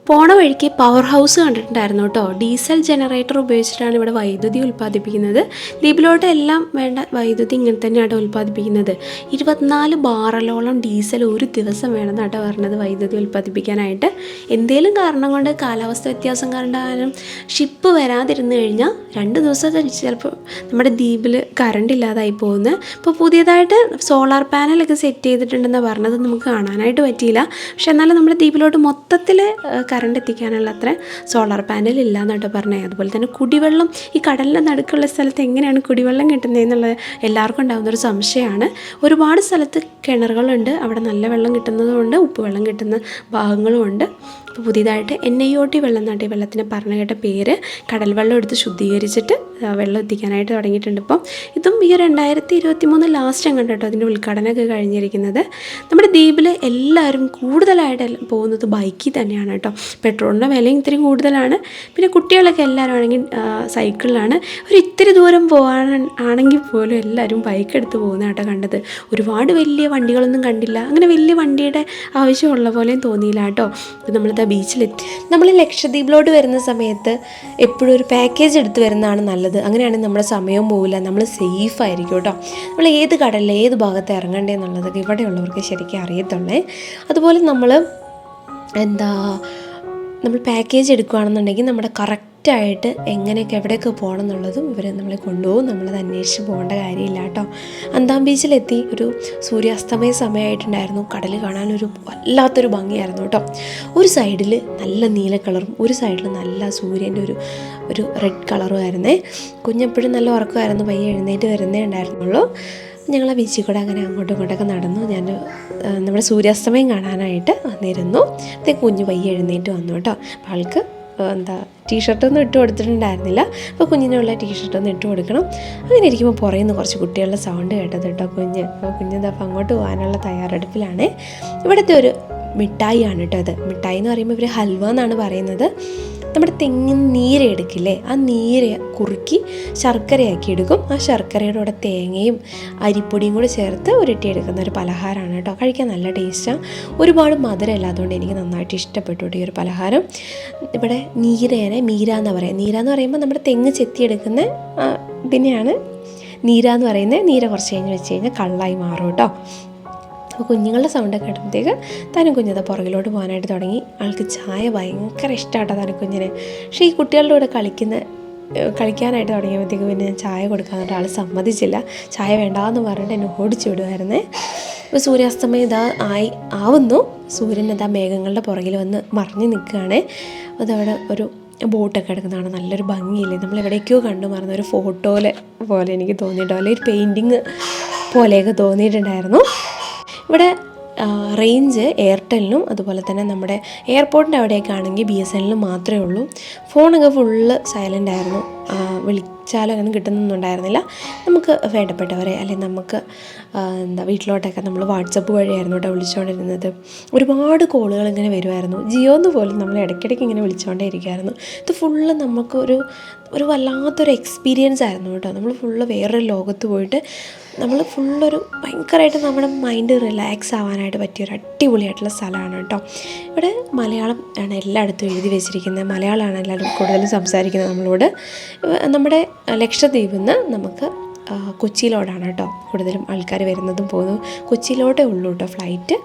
പോണ വഴിക്ക് പവർ ഹൗസ് കണ്ടിട്ടുണ്ടായിരുന്നു കേട്ടോ. ഡീസൽ ജനറേറ്റർ ഉപയോഗിച്ചിട്ടാണ് ഇവിടെ വൈദ്യുതി ഉൽപ്പാദിപ്പിക്കുന്നത്. ദ്വീപിലോട്ട് എല്ലാം വേണ്ട വൈദ്യുതി ഇങ്ങനെ തന്നെയാണ് ഉൽപ്പാദിപ്പിക്കുന്നത്. ഇരുപത്തിനാല് ബാറലോളം ഡീസൽ ഒരു ദിവസം വേണം കേട്ടോ പറഞ്ഞത് വൈദ്യുതി ഉൽപ്പാദിപ്പിക്കാനായിട്ട്. എന്തേലും കാരണം കൊണ്ട് കാലാവസ്ഥ വ്യത്യാസം കാരണം ഷിപ്പ് വരാതിരുന്നു കഴിഞ്ഞാൽ രണ്ട് ദിവസത്തെ ചിലപ്പോൾ നമ്മുടെ ദ്വീപിൽ കറണ്ട് ഇല്ലാതായി പോകുന്നത് ഇപ്പോൾ പുതിയതായിട്ട് സോളാർ പാനലൊക്കെ സെറ്റ് ചെയ്തിട്ടുണ്ടെന്ന് പറഞ്ഞത്. നമുക്ക് കാണാനായിട്ട് പറ്റിയില്ല. പക്ഷെ എന്നാലും നമ്മുടെ ദ്വീപിലോട്ട് മൊത്തത്തിൽ കറണ്ട് എത്തിക്കാനുള്ള അത്ര സോളാർ പാനൽ ഇല്ല എന്നിട്ട് പറഞ്ഞത് അതുപോലെ തന്നെ കുടിവെള്ളം ഈ കടലിന്റെ നടുക്കുള്ള സ്ഥലത്ത് എങ്ങനെയാണ് കുടിവെള്ളം കിട്ടുന്നത് എന്നുള്ളത് എല്ലാവർക്കും ഉണ്ടാകുന്ന ഒരു സംശയമാണ്. ഒരുപാട് സ്ഥലത്ത് കിണറുകളുണ്ട് അവിടെ നല്ല വെള്ളം കിട്ടുന്നതുകൊണ്ട് ഉപ്പുവെള്ളം കിട്ടുന്ന ഭാഗങ്ങളുമുണ്ട്. അപ്പോൾ പുതിയതായിട്ട് എൻ ഐ ഒ ടി വെള്ളം നാട്ടി വെള്ളത്തിന് പറഞ്ഞു കേട്ട പേര്. കടൽ വെള്ളം എടുത്ത് ശുദ്ധീകരിച്ചിട്ട് വെള്ളം എത്തിക്കാനായിട്ട് തുടങ്ങിയിട്ടുണ്ട് ഇപ്പം. ഇതും ഈ രണ്ടായിരത്തി ഇരുപത്തി മൂന്ന് ലാസ്റ്റ് അങ്ങോട്ട് കേട്ടോ അതിന്റെ ഉദ്ഘാടനമൊക്കെ കഴിഞ്ഞിരിക്കുന്നത്. നമ്മുടെ ദ്വീപിൽ എല്ലാവരും കൂടുതലായിട്ട് പോകുന്നത് ബൈക്കിൽ തന്നെയാണ് കേട്ടോ. പെട്രോളിന്റെ വിലയും ഇത്തിരി കൂടുതലാണ്. പിന്നെ കുട്ടികളൊക്കെ എല്ലാവരും ആണെങ്കിൽ സൈക്കിളിലാണ്. ഒരു ഇത്തിരി ദൂരം പോകാൻ ആണെങ്കിൽ പോലും എല്ലാവരും ബൈക്ക് എടുത്ത് പോകുന്ന കേട്ടോ കണ്ടത്. ഒരുപാട് വലിയ വണ്ടികളൊന്നും കണ്ടില്ല. അങ്ങനെ വലിയ വണ്ടിയുടെ ആവശ്യമുള്ള പോലെയും തോന്നിയില്ല കേട്ടോ. ഇപ്പം നമ്മളിതാ ബീച്ചിലെത്തി നമ്മൾ ലക്ഷദ്വീപിലോട്ട് വരുന്ന സമയത്ത് എപ്പോഴും ഒരു പാക്കേജ് എടുത്ത് വരുന്നതാണ് നല്ലത്. അങ്ങനെയാണെങ്കിൽ നമ്മുടെ സമയവും പോകില്ല നമ്മൾ സേഫ് ആയിരിക്കും കേട്ടോ. നമ്മൾ ഏത് കടലിൽ ഏത് ഭാഗത്ത് ഇറങ്ങണ്ടേ എന്നുള്ളതൊക്കെ ഇവിടെയുള്ളവർക്ക് ശരിക്കും അറിയത്തുള്ളേ. അതുപോലെ നമ്മൾ എന്താ നമ്മൾ പാക്കേജ് എടുക്കുകയാണെന്നുണ്ടെങ്കിൽ നമ്മുടെ കറക്റ്റായിട്ട് എങ്ങനെയൊക്കെ എവിടെയൊക്കെ പോകണം എന്നുള്ളതും ഇവർ നമ്മളെ കൊണ്ടുപോകും. നമ്മളത് അന്വേഷിച്ച് പോകേണ്ട കാര്യമില്ല കേട്ടോ. അന്താം ബീച്ചിലെത്തി ഒരു സൂര്യാസ്തമയ സമയമായിട്ടുണ്ടായിരുന്നു. കടൽ കാണാനൊരു വല്ലാത്തൊരു ഭംഗിയായിരുന്നു കേട്ടോ. ഒരു സൈഡിൽ നല്ല നീല കളറും ഒരു സൈഡിൽ നല്ല സൂര്യന്റെ ഒരു ഒരു റെഡ് കളറും ആയിരുന്നേ. കുഞ്ഞെപ്പോഴും നല്ല ഉറക്കമായിരുന്നു. പയ്യെ എഴുന്നേറ്റ് വരുന്നേ ഉണ്ടായിരുന്നുള്ളൂ. ഞങ്ങൾ ആ ബീച്ചിൽ കൂടെ അങ്ങനെ അങ്ങോട്ടും ഇങ്ങോട്ടൊക്കെ നടന്നു. ഞാൻ നമ്മുടെ സൂര്യാസ്തമയം കാണാനായിട്ട് വന്നിരുന്നു. അതേ കുഞ്ഞ് പയ്യെ എഴുന്നേറ്റ് വന്നു കേട്ടോ. അപ്പോൾ ആൾക്ക് എന്താ ടീഷർട്ടൊന്നും ഇട്ട് കൊടുത്തിട്ടുണ്ടായിരുന്നില്ല. അപ്പോൾ കുഞ്ഞിനുള്ള ടീഷർട്ടൊന്നും ഇട്ട് കൊടുക്കണം. അങ്ങനെ ഇരിക്കുമ്പോൾ പുറയിൽ നിന്ന് കുറച്ച് കുട്ടികളുടെ സൗണ്ട് കേട്ടത് കേട്ടോ കുഞ്ഞ്. അപ്പോൾ കുഞ്ഞിത് അപ്പോൾ അങ്ങോട്ട് പോകാനുള്ള തയ്യാറെടുപ്പിലാണ്. ഇവിടുത്തെ ഒരു മിഠായി ആണ് കേട്ടോ അത് മിഠായി എന്ന് പറയുമ്പോൾ ഇവർ ഹൽവ എന്നാണ് പറയുന്നത്. നമ്മുടെ തെങ്ങിൻ നീര് എടുക്കില്ലേ? ആ നീര് കുറുക്കി ശർക്കരയാക്കി എടുക്കും ആ ശർക്കരയുടെ കൂടെ തേങ്ങയും അരിപ്പൊടിയും കൂടി ചേർത്ത് ഉരുട്ടി എടുക്കുന്ന ഒരു പലഹാരമാണ് കേട്ടോ. കഴിക്കാൻ നല്ല ടേസ്റ്റാണ് ഒരുപാട് മധുരമല്ല എനിക്ക് നന്നായിട്ട് ഇഷ്ടപ്പെട്ടു ഈ ഒരു പലഹാരം. ഇവിടെ നീരേനെ മീര എന്ന് പറയാം. നീര എന്ന് പറയുമ്പോൾ നമ്മുടെ തെങ്ങ് ചെത്തിയെടുക്കുന്ന ഇതിനെയാണ്. നീര എന്ന് പറയുന്നത്. നീര കുറച്ച് കഴിഞ്ഞ് വെച്ച് കഴിഞ്ഞാൽ കള്ളായി മാറും കേട്ടോ. അപ്പോൾ കുഞ്ഞുങ്ങളുടെ സൗണ്ടൊക്കെ കേട്ടപ്പോഴത്തേക്ക് താനും കുഞ്ഞത് പുറകിലോട്ട് പോകാനായിട്ട് തുടങ്ങി. ആൾക്ക് ചായ ഭയങ്കര ഇഷ്ടമാട്ടോ താനും കുഞ്ഞിന്. പക്ഷേ ഈ കുട്ടികളുടെ കൂടെ കളിക്കുന്ന കളിക്കാനായിട്ട് തുടങ്ങിയപ്പോഴത്തേക്ക് പിന്നെ ചായ കൊടുക്കാനായിട്ട് ആൾ സമ്മതിച്ചില്ല. ചായ വേണ്ടാന്ന് പറഞ്ഞിട്ട് എന്നെ ഓടിച്ചു വിടുമായിരുന്നേ ഇപ്പോൾ സൂര്യാസ്തമയം ഇതാ ആയി ആവുന്നു. സൂര്യൻ ഇതാ മേഘങ്ങളുടെ പുറകിൽ വന്ന് മറിഞ്ഞു നിൽക്കുകയാണ്. അതവിടെ ഒരു ബോട്ടൊക്കെ എടുക്കുന്നതാണ് നല്ലൊരു ഭംഗിയില്ലേ? നമ്മൾ എവിടേക്കോ കണ്ടു മറന്ന. ഒരു ഫോട്ടോയിലെ പോലെ എനിക്ക് തോന്നിയിട്ടോ? അല്ലെങ്കിൽ ഒരു പെയിന്റിങ് പോലെയൊക്കെ തോന്നിയിട്ടുണ്ടായിരുന്നു. ഇവിടെ റേഞ്ച് എയർടെലിനും അതുപോലെ തന്നെ നമ്മുടെ എയർപോർട്ടിന്റെ അവിടെയൊക്കെ ആണെങ്കിൽ ബി എസ് എന്നിലും മാത്രമേ ഉള്ളൂ. ഫോണൊക്കെ ഫുള്ള് സൈലന്റ് ആയിരുന്നു. വിളിച്ചാലും അങ്ങനെ കിട്ടുന്നൊന്നുണ്ടായിരുന്നില്ല നമുക്ക് വേണ്ടപ്പെട്ടവരെ അല്ലെങ്കിൽ നമുക്ക് എന്താ വീട്ടിലോട്ടൊക്കെ നമ്മൾ വാട്സപ്പ് വഴിയായിരുന്നു കേട്ടോ വിളിച്ചുകൊണ്ടിരുന്നത്. ഒരുപാട് കോളുകൾ ഇങ്ങനെ വരുമായിരുന്നു. ജിയോന്ന് പോലും നമ്മൾ ഇടയ്ക്കിടയ്ക്ക് ഇങ്ങനെ വിളിച്ചുകൊണ്ടേ ഇരിക്കുമായിരുന്നു. ഇത് ഫുള്ള് നമുക്കൊരു ഒരു വല്ലാത്തൊരു എക്സ്പീരിയൻസ് ആയിരുന്നു കേട്ടോ. നമ്മൾ ഫുള്ള് വേറൊരു ലോകത്ത് പോയിട്ട് നമ്മൾ ഫുള്ളൊരു ഭയങ്കരമായിട്ട് നമ്മുടെ മൈൻഡ് റിലാക്സ് ആവാനായിട്ട് പറ്റിയ ഒരു അടിപൊളിയായിട്ടുള്ള സ്ഥലമാണ് കേട്ടോ. ഇവിടെ മലയാളം ആണ് എല്ലായിടത്തും എഴുതി വെച്ചിരിക്കുന്നത്. മലയാളമാണ് എല്ലാവരും കൂടുതലും സംസാരിക്കുന്നത് നമ്മളോട്. നമ്മുടെ ലക്ഷദ്വീപിൽ നിന്ന് നമുക്ക് കൊച്ചിയിലോടാണ് കേട്ടോ കൂടുതലും ആൾക്കാർ വരുന്നതും പോകുന്നതും. കൊച്ചിയിലോട്ടേ ഉള്ളൂ കേട്ടോ ഫ്ലൈറ്റ്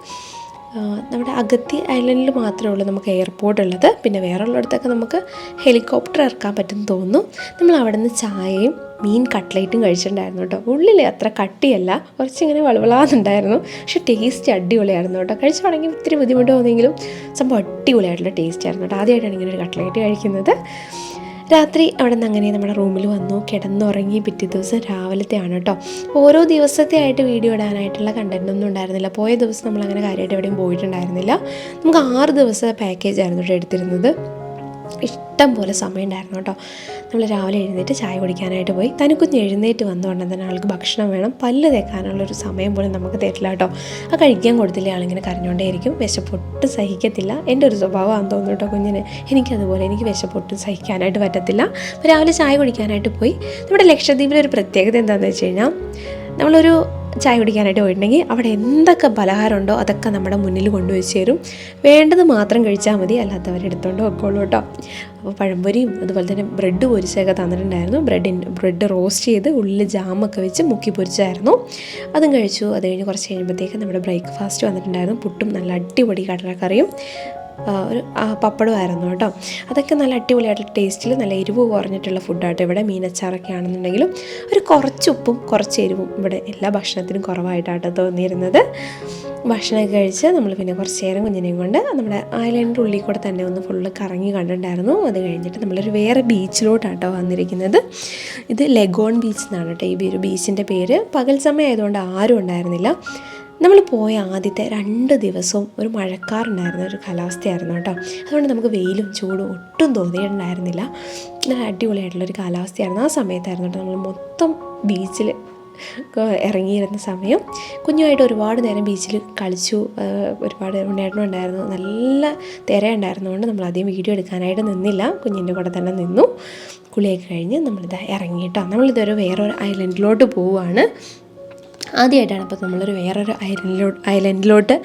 നമ്മുടെ അഗത്തി ഐലൻഡിൽ മാത്രമേ ഉള്ളൂ നമുക്ക് എയർപോർട്ട് ഉള്ളത്. പിന്നെ വേറെ ഉള്ളിടത്തൊക്കെ നമുക്ക് ഹെലികോപ്റ്റർ ഇറക്കാൻ പറ്റുമെന്ന് തോന്നുന്നു. നമ്മൾ അവിടെ നിന്ന് ചായയും മീൻ കട്ട്ലേറ്റും കഴിച്ചിട്ടുണ്ടായിരുന്നു കേട്ടോ. ഉള്ളിൽ അത്ര കട്ടിയല്ല. കുറച്ചിങ്ങനെ വളവളാന്നുണ്ടായിരുന്നു. പക്ഷെ ടേസ്റ്റ് അടിപൊളിയായിരുന്നു കേട്ടോ. കഴിച്ചു തുടങ്ങി ഇത്തിരി ബുദ്ധിമുട്ട് തോന്നിയെങ്കിലും സംഭവം അടിപൊളിയായിട്ടുള്ള ടേസ്റ്റ് ആയിരുന്നു കേട്ടോ. ആദ്യമായിട്ടാണ് ഇങ്ങനെ ഒരു കട്ട്ലേറ്റ് കഴിക്കുന്നത്. രാത്രി അവിടെ നിന്ന് അങ്ങനെ നമ്മുടെ റൂമിൽ വന്നു കിടന്നുറങ്ങി പിറ്റേ ദിവസം രാവിലത്തെയാണ് കേട്ടോ ഓരോ ദിവസത്തെ ആയിട്ട് വീഡിയോ ഇടാനായിട്ടുള്ള കണ്ടന്റ് ഒന്നും ഉണ്ടായിരുന്നില്ല. പോയ ദിവസം നമ്മൾ അങ്ങനെ കാര്യമായിട്ട് എവിടെയും പോയിട്ടുണ്ടായിരുന്നില്ല. നമുക്ക് ആറ് ദിവസത്തെ പാക്കേജ് ആയിരുന്നു കേട്ടോ എടുത്തിരുന്നത്. ഇഷ്ടം പോലെ സമയം ഉണ്ടായിരുന്നു കേട്ടോ. നമ്മൾ രാവിലെ എഴുന്നേറ്റ് ചായ കുടിക്കാനായിട്ട് പോയി. തനിക്കുഞ്ഞ് എഴുന്നേറ്റ് വന്നുകൊണ്ട് തന്നെ ആൾക്ക് ഭക്ഷണം വേണം. പല്ല് തേക്കാനുള്ളൊരു സമയം പോലും നമുക്ക് തരില്ല കേട്ടോ. ആ കഴിക്കാൻ കൊടുത്തില്ല ആളിങ്ങനെ കരഞ്ഞുകൊണ്ടേയിരിക്കും. വിശപ്പൊട്ടും സഹിക്കത്തില്ല. എന്റെ ഒരു സ്വഭാവമാണെന്ന് തോന്നുന്നു കേട്ടോ കുഞ്ഞിന്. എനിക്കതുപോലെ എനിക്ക് വിശപ്പൊട്ടും സഹിക്കാനായിട്ട് പറ്റത്തില്ല. അപ്പോൾ രാവിലെ ചായ കുടിക്കാനായിട്ട് പോയി. നമ്മുടെ ലക്ഷദ്വീപിലൊരു പ്രത്യേകത എന്താണെന്ന് വെച്ച് കഴിഞ്ഞാൽ നമ്മളൊരു ചായ കുടിക്കാനായിട്ട് പോയിട്ടുണ്ടെങ്കിൽ അവിടെ എന്തൊക്കെ പലഹാരമുണ്ടോ അതൊക്കെ നമ്മുടെ മുന്നിൽ കൊണ്ടുവച്ച് തരും. വേണ്ടത് മാത്രം കഴിച്ചാൽ മതി അല്ലാത്തവരെടുത്തോണ്ട് വെക്കോളൂ കേട്ടോ. അപ്പോൾ പഴംപൊരിയും അതുപോലെ തന്നെ ബ്രെഡ് പൊരിച്ചൊക്കെ തന്നിട്ടുണ്ടായിരുന്നു. ബ്രെഡിൻ ബ്രെഡ് റോസ്റ്റ് ചെയ്ത് ഉള്ളിൽ ജാമൊക്കെ വെച്ച് മുക്കി പൊരിച്ചായിരുന്നു. അതും കഴിച്ചു. അത് കഴിഞ്ഞ് കുറച്ച് കഴിയുമ്പോഴത്തേക്ക് നമ്മുടെ ബ്രേക്ക്ഫാസ്റ്റ് വന്നിട്ടുണ്ടായിരുന്നു. പുട്ടും നല്ല അടിപൊളി കടലക്കറിയും. ഒരു പപ്പടമായിരുന്നു കേട്ടോ. അതൊക്കെ നല്ല അടിപൊളിയായിട്ടുള്ള ടേസ്റ്റിൽ നല്ല എരിവ് കുറഞ്ഞിട്ടുള്ള ഫുഡായിട്ട് ഇവിടെ. മീനച്ചാറൊക്കെ ആണെന്നുണ്ടെങ്കിലും ഒരു കുറച്ച് ഉപ്പും കുറച്ച് എരിവും ഇവിടെ എല്ലാ ഭക്ഷണത്തിനും കുറവായിട്ടാണ് തോന്നിയിരുന്നത്. ഭക്ഷണമൊക്കെ കഴിച്ച് നമ്മൾ പിന്നെ കുറച്ച് നേരം കുഞ്ഞിനെയും കൊണ്ട് നമ്മുടെ ഐലൻഡിന്റെ ഉള്ളിൽ കൂടെ തന്നെ ഒന്ന് ഫുള്ള് കറങ്ങി കണ്ടിട്ടുണ്ടായിരുന്നു. അത് കഴിഞ്ഞിട്ട് നമ്മളൊരു വേറെ ബീച്ചിലോട്ടാട്ടോ വന്നിരിക്കുന്നത്. ഇത് ലെഗോൺ ബീച്ച് എന്നാണ് കേട്ടോ ഈ ഒരു ബീച്ചിന്റെ പേര്. പകൽ സമയം ആയതുകൊണ്ട് ആരും ഉണ്ടായിരുന്നില്ല. നമ്മൾ പോയ ആദ്യത്തെ രണ്ട് ദിവസവും ഒരു മഴക്കാറുണ്ടായിരുന്ന ഒരു കാലാവസ്ഥയായിരുന്നു കേട്ടോ. അതുകൊണ്ട് നമുക്ക് വെയിലും ചൂടും ഒട്ടും തോന്നിയിട്ടുണ്ടായിരുന്നില്ല. നല്ല അടിപൊളിയായിട്ടുള്ളൊരു കാലാവസ്ഥയായിരുന്നു. ആ സമയത്തായിരുന്നു കേട്ടോ നമ്മൾ മൊത്തം ബീച്ചിൽ ഇറങ്ങിയിരുന്ന സമയം. കുഞ്ഞുമായിട്ട് ഒരുപാട് നേരം ബീച്ചിൽ കളിച്ചു ഒരുപാട് ഉണ്ണേട്ടനും ഉണ്ടായിരുന്നു നല്ല തിര ഉണ്ടായിരുന്നതുകൊണ്ട് നമ്മൾ ആദ്യം വീഡിയോ എടുക്കാനായിട്ട് നിന്നില്ല. കുഞ്ഞിന്റെ കൂടെ തന്നെ നിന്നു. കുളിയൊക്കെ കഴിഞ്ഞ് നമ്മളിത് ഇറങ്ങിയിട്ടോ നമ്മളിതൊരു വേറൊരു ഐലൻഡിലോട്ട് പോവുകയാണ്. ആദ്യമായിട്ടാണ് ഇപ്പോൾ നമ്മളൊരു വേറൊരു ഐലൻഡിലോട്ട് ഐലൻഡിലോട്ട്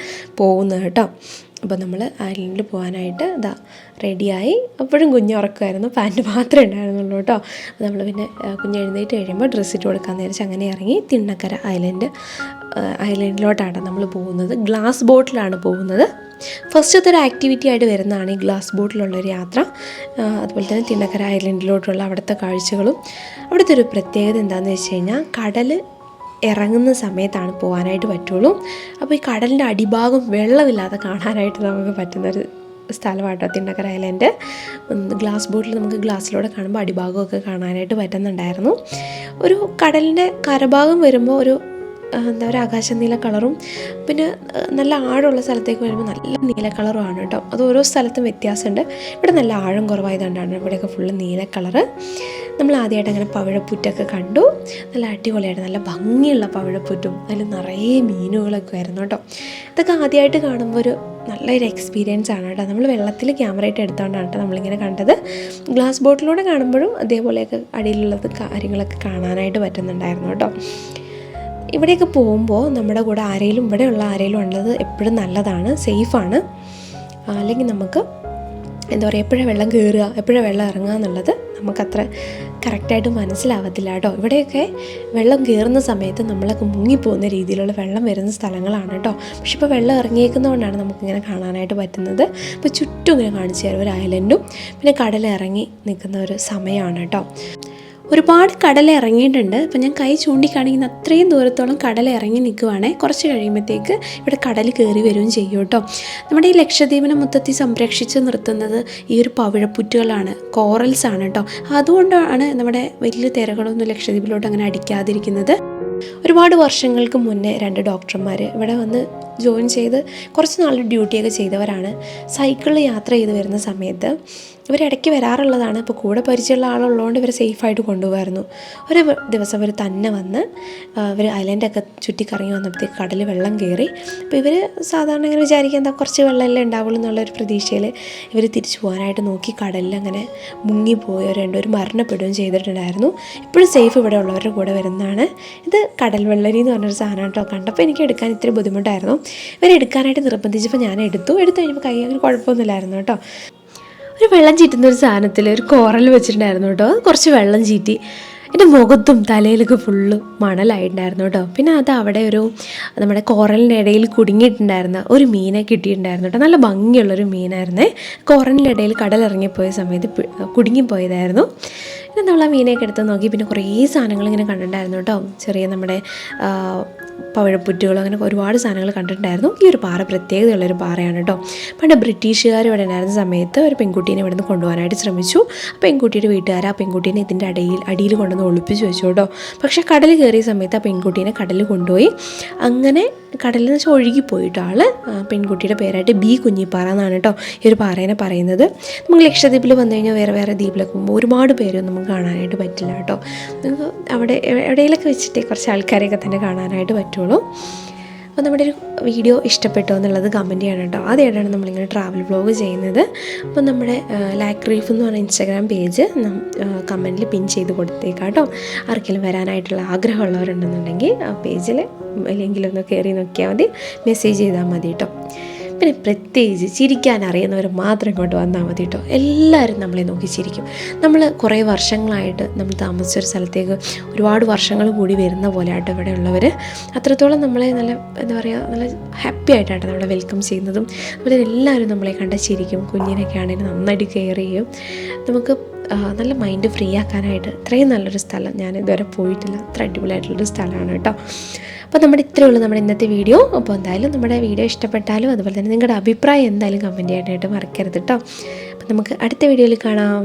പോകുന്നത് കേട്ടോ. അപ്പോൾ നമ്മൾ ഐലൻഡിൽ പോകാനായിട്ട് ഇതാ റെഡിയായി. അപ്പോഴും കുഞ്ഞ് ഉറക്കുമായിരുന്നു. പാന്റ് മാത്രമേ ഉണ്ടായിരുന്നുള്ളൂ കേട്ടോ. അപ്പോൾ നമ്മൾ പിന്നെ കുഞ്ഞ് എഴുന്നേറ്റ് കഴിയുമ്പോൾ ഡ്രസ്സ് ഇട്ട് കൊടുക്കാൻ നേരിച്ച് അങ്ങനെ ഇറങ്ങി തിണ്ണക്കര ഐലൻഡ് ഐലൻഡിലോട്ടാണ് നമ്മൾ പോകുന്നത്. ഗ്ലാസ് ബോട്ടിലാണ് പോകുന്നത്. ഫസ്റ്റത്തെ ഒരു ആക്ടിവിറ്റി ആയിട്ട് വരുന്നതാണ് ഈ ഗ്ലാസ് ബോട്ടിലുള്ളൊരു യാത്ര. അതുപോലെ തന്നെ തിണ്ണക്കര ഐലൻഡിലോട്ടുള്ള അവിടുത്തെ കാഴ്ചകളും. അവിടുത്തെ ഒരു പ്രത്യേകത എന്താണെന്ന് വെച്ച് കഴിഞ്ഞാൽ കടൽ ഇറങ്ങുന്ന സമയത്താണ് പോകാനായിട്ട് പറ്റുള്ളൂ. അപ്പോൾ ഈ കടലിന്റെ അടിഭാഗം വെള്ളമില്ലാതെ കാണാനായിട്ട് നമുക്ക് പറ്റുന്നൊരു സ്ഥലമാട്ടോ തിണ്ടക്കര ഐലൻഡ് ഗ്ലാസ് ബോട്ടിൽ നമുക്ക് ഗ്ലാസ്സിലൂടെ കാണുമ്പോൾ അടിഭാഗമൊക്കെ കാണാനായിട്ട് പറ്റുന്നുണ്ടായിരുന്നു. ഒരു കടലിന്റെ കരഭാഗം വരുമ്പോൾ ഒരു എന്താ പറയുക ആകാശ നീല കളറും പിന്നെ നല്ല ആഴമുള്ള സ്ഥലത്തേക്ക് വരുമ്പോൾ നല്ല നീല കളറുമാണ് കേട്ടോ. അത് ഓരോ സ്ഥലത്തും വ്യത്യാസമുണ്ട്. ഇവിടെ നല്ല ആഴം കുറവായതുകൊണ്ടാണ് ഇവിടെയൊക്കെ ഫുള്ള് നീല കളറ്. നമ്മൾ ആദ്യമായിട്ട് അങ്ങനെ പവിഴപ്പുറ്റൊക്കെ കണ്ടു. നല്ല അടിപൊളിയായിട്ട് നല്ല ഭംഗിയുള്ള പവിഴപ്പുറ്റും അതിൽ നിറയെ മീനുകളൊക്കെ ആയിരുന്നു കേട്ടോ. ഇതൊക്കെ ആദ്യമായിട്ട് കാണുമ്പോൾ ഒരു നല്ലൊരു എക്സ്പീരിയൻസ് ആണ് കേട്ടോ. നമ്മൾ വെള്ളത്തിൽ ക്യാമറ ആയിട്ട് എടുത്തുകൊണ്ടാണ് കേട്ടോ നമ്മളിങ്ങനെ കണ്ടത്. ഗ്ലാസ് ബോട്ടിലൂടെ കാണുമ്പോഴും അതേപോലെയൊക്കെ അടിയിലുള്ളത് കാര്യങ്ങളൊക്കെ കാണാനായിട്ട് പറ്റുന്നുണ്ടായിരുന്നു കേട്ടോ. ഇവിടെയൊക്കെ പോകുമ്പോൾ നമ്മുടെ കൂടെ ആരെങ്കിലും ഇവിടെയുള്ള ആരെങ്കിലും ഉള്ളത് എപ്പോഴും നല്ലതാണ് സേഫാണ്. അല്ലെങ്കിൽ നമുക്ക് എന്താ പറയുക എപ്പോഴാണ് വെള്ളം കയറുക എപ്പോഴാണ് വെള്ളം ഇറങ്ങുക എന്നുള്ളത് നമുക്കത്ര കറക്റ്റായിട്ട് മനസ്സിലാവത്തില്ല കേട്ടോ. ഇവിടെയൊക്കെ വെള്ളം കയറുന്ന സമയത്ത് നമ്മളൊക്കെ മുങ്ങിപ്പോകുന്ന രീതിയിലുള്ള വെള്ളം വരുന്ന സ്ഥലങ്ങളാണ് കേട്ടോ. പക്ഷെ ഇപ്പോൾ വെള്ളം ഇറങ്ങിയേക്കുന്നതുകൊണ്ടാണ് നമുക്കിങ്ങനെ കാണാനായിട്ട് പറ്റുന്നത്. അപ്പോൾ ചുറ്റും ഇങ്ങനെ കാണിച്ചു തരും ഒരു ഐലൻഡും പിന്നെ കടലിറങ്ങി നിൽക്കുന്ന ഒരു സമയമാണ് കേട്ടോ. ഒരുപാട് കടല ഇറങ്ങിയിട്ടുണ്ട്. ഇപ്പം ഞാൻ കൈ ചൂണ്ടിക്കാണിക്കുന്ന അത്രയും ദൂരത്തോളം കടല ഇറങ്ങി നിൽക്കുവാണേ. കുറച്ച് കഴിയുമ്പോഴത്തേക്ക് ഇവിടെ കടൽ കയറി വരികയും ചെയ്യും കേട്ടോ. നമ്മുടെ ഈ ലക്ഷദ്വീപിനെ മൊത്തത്തിൽ സംരക്ഷിച്ച് നിർത്തുന്നത് ഈ ഒരു പവിഴപ്പുറ്റുകളാണ് കോറൽസ് ആണ് കേട്ടോ. അതുകൊണ്ടാണ് നമ്മുടെ വലിയ തിരകളൊന്നും ലക്ഷദ്വീപിലോട്ട് അങ്ങനെ അടിക്കാതിരിക്കുന്നത്. ഒരുപാട് വർഷങ്ങൾക്ക് മുന്നേ രണ്ട് ഡോക്ടർമാർ ഇവിടെ വന്ന് ജോയിൻ ചെയ്ത് കുറച്ച് നാൾ ഡ്യൂട്ടിയൊക്കെ ചെയ്തവരാണ്. സൈക്കിളിൽ യാത്ര ചെയ്ത് വരുന്ന സമയത്ത് ഇവർ ഇടയ്ക്ക് വരാറുള്ളതാണ്. ഇപ്പോൾ കൂടെ പരിചയമുള്ള ആളുള്ളതുകൊണ്ട് ഇവർ സേഫായിട്ട് കൊണ്ടുപോകായിരുന്നു ഒരു ദിവസം ഇവർ തന്നെ വന്ന് ഇവർ ഐലൻഡൊക്കെ ചുറ്റിക്കറങ്ങി വന്നപ്പോഴത്തേക്ക് കടൽ വെള്ളം കയറി. അപ്പോൾ ഇവർ സാധാരണ ഇങ്ങനെ വിചാരിക്കുക എന്താ കുറച്ച് വെള്ളമല്ലേ ഉണ്ടാവുള്ളൂ എന്നുള്ളൊരു പ്രതീക്ഷയിൽ ഇവർ തിരിച്ചു പോകാനായിട്ട് നോക്കി കടലിൽ അങ്ങനെ മുങ്ങിപ്പോയി രണ്ടുപേരും മരണപ്പെടുകയും ചെയ്തിട്ടുണ്ടായിരുന്നു. ഇപ്പോഴും സേഫ് ഇവിടെ ഉള്ളവരുടെ കൂടെ വരുന്നതാണ്. ഇത് കടൽ വെള്ളരി എന്ന് പറഞ്ഞൊരു സാധനം കേട്ടോ കണ്ടപ്പോൾ എനിക്ക് എടുക്കാൻ ഇത്തിരി ബുദ്ധിമുട്ടായിരുന്നു. ഇവരെടുക്കാനായിട്ട് നിർബന്ധിച്ചപ്പോൾ ഞാൻ എടുത്തു. എടുത്തു കഴിഞ്ഞപ്പോൾ കൈ അങ്ങനെ കുഴപ്പമൊന്നുമില്ലായിരുന്നു കേട്ടോ. ഒരു വെള്ളം ചീറ്റുന്ന ഒരു സാധനത്തിൽ ഒരു കോറൽ വെച്ചിട്ടുണ്ടായിരുന്നു കേട്ടോ. കുറച്ച് വെള്ളം ചീറ്റി. എന്റെ മുഖത്തും തലയിലൊക്കെ ഫുള്ള് മണലായിട്ടുണ്ടായിരുന്നു കേട്ടോ. പിന്നെ അത് അവിടെ ഒരു നമ്മുടെ കോറലിന്റെ ഇടയിൽ കുടുങ്ങിയിട്ടുണ്ടായിരുന്ന ഒരു മീനെ കിട്ടിയിട്ടുണ്ടായിരുന്നു കേട്ടോ. നല്ല ഭംഗിയുള്ളൊരു മീനായിരുന്നേ. കോറലിന്റെ ഇടയിൽ കടലിറങ്ങിപ്പോയ സമയത്ത് കുടുങ്ങിപ്പോയതായിരുന്നു. പിന്നെ നമ്മൾ ആ മീനെയൊക്കെ എടുത്ത് നോക്കി. പിന്നെ കുറേ സാധനങ്ങൾ ഇങ്ങനെ കണ്ടിട്ടുണ്ടായിരുന്നു കേട്ടോ. ചെറിയ നമ്മുടെ പവഴപ്പുറ്റുകളും അങ്ങനെ ഒരുപാട് സാധനങ്ങൾ കണ്ടിട്ടുണ്ടായിരുന്നു. ഈ ഒരു പാറ പ്രത്യേകതയുള്ളൊരു പാറയാണ് കേട്ടോ. പണ്ട് ബ്രിട്ടീഷുകാർ ഇവിടെ ഉണ്ടായിരുന്ന സമയത്ത് ഒരു പെൺകുട്ടീനെ ഇവിടെ നിന്ന് കൊണ്ടുപോകാനായിട്ട് ശ്രമിച്ചു. ആ പെൺകുട്ടിയുടെ വീട്ടുകാർ ആ പെൺകുട്ടീനെ ഇതിന്റെ അടിയിൽ അടിയിൽ കൊണ്ടുവന്ന് ഒളിപ്പിച്ച് വെച്ചു കേട്ടോ. പക്ഷേ കടൽ കയറിയ സമയത്ത് ആ പെൺകുട്ടീനെ കടലിൽ കൊണ്ടുപോയി. അങ്ങനെ കടലിൽ നിന്ന് വെച്ചാൽ ഒഴുകിപ്പോയിട്ട് ആൾ പെൺകുട്ടിയുടെ പേരായിട്ട് ബി കുഞ്ഞിപ്പാറ എന്നാണ് കേട്ടോ ഈ ഒരു പാറേനെ പറയുന്നത്. നമ്മൾ ലക്ഷദ്വീപിൽ വന്നു കഴിഞ്ഞാൽ വേറെ വേറെ ദ്വീപിലൊക്കെ പോകുമ്പോൾ ഒരുപാട് പേരൊന്നും നമുക്ക് കാണാനായിട്ട് പറ്റില്ല കേട്ടോ. നമുക്ക് അവിടെ എവിടെയെങ്കിലൊക്കെ വെച്ചിട്ട് കുറച്ച് ആൾക്കാരെയൊക്കെ തന്നെ കാണാനായിട്ട് പറ്റുള്ളൂ. അപ്പോൾ നമ്മുടെ ഒരു വീഡിയോ ഇഷ്ടപ്പെട്ടോ എന്നുള്ളത് കമന്റ് ചെയ്യണം കേട്ടോ. ആദ്യമായിട്ടാണ് നമ്മളിങ്ങനെ ട്രാവൽ വ്ലോഗ് ചെയ്യുന്നത്. അപ്പോൾ നമ്മുടെ ലാക്ക് റീഫ് എന്ന് പറഞ്ഞ ഇൻസ്റ്റാഗ്രാം പേജ് കമന്റിൽ പിൻ ചെയ്ത് കൊടുത്തേക്കാം കേട്ടോ. ആർക്കെങ്കിലും വരാനായിട്ടുള്ള ആഗ്രഹമുള്ളവരുണ്ടെന്നുണ്ടെങ്കിൽ ആ പേജിൽ അല്ലെങ്കിൽ ഒന്ന് കയറി നോക്കിയാൽ മതി. മെസ്സേജ് ചെയ്താൽ മതി കേട്ടോ. പിന്നെ പ്രത്യേകിച്ച് ചിരിക്കാൻ അറിയുന്നവർ മാത്രം ഇങ്ങോട്ട് വന്നാൽ മതി കേട്ടോ. എല്ലാവരും നമ്മളെ നോക്കി ചിരിക്കും. നമ്മൾ കുറേ വർഷങ്ങളായിട്ട് നമ്മൾ താമസിച്ചൊരു സ്ഥലത്തേക്ക് ഒരുപാട് വർഷങ്ങൾ കൂടി വരുന്ന പോലെ ആയിട്ട് ഇവിടെ ഉള്ളവർ അത്രത്തോളം നമ്മളെ നല്ല എന്താ പറയുക നല്ല ഹാപ്പി ആയിട്ടാണ് നമ്മളെ വെൽക്കം ചെയ്യുന്നതും. അതുപോലെ എല്ലാവരും നമ്മളെ കണ്ട ചിരിക്കും. കുഞ്ഞിനൊക്കെ ആണെങ്കിൽ നന്നായിട്ട് കെയർ ചെയ്യും. നമുക്ക് നല്ല മൈൻഡ് ഫ്രീ ആക്കാനായിട്ട് ഇത്രയും നല്ലൊരു സ്ഥലം ഞാൻ ഇതുവരെ പോയിട്ടില്ല. അത്ര അടിപൊളിയായിട്ടുള്ളൊരു സ്ഥലമാണ് കേട്ടോ. അപ്പോൾ നമ്മുടെ ഇത്രയേ ഉള്ളൂ നമ്മുടെ ഇന്നത്തെ വീഡിയോ. അപ്പോൾ എന്തായാലും നമ്മുടെ വീഡിയോ ഇഷ്ടപ്പെട്ടാലും അതുപോലെ തന്നെ നിങ്ങളുടെ അഭിപ്രായം എന്തായാലും കമന്റ് ചെയ്യാനായിട്ട് മറക്കരുത് കേട്ടോ. അപ്പോൾ നമുക്ക് അടുത്ത വീഡിയോയിൽ കാണാം.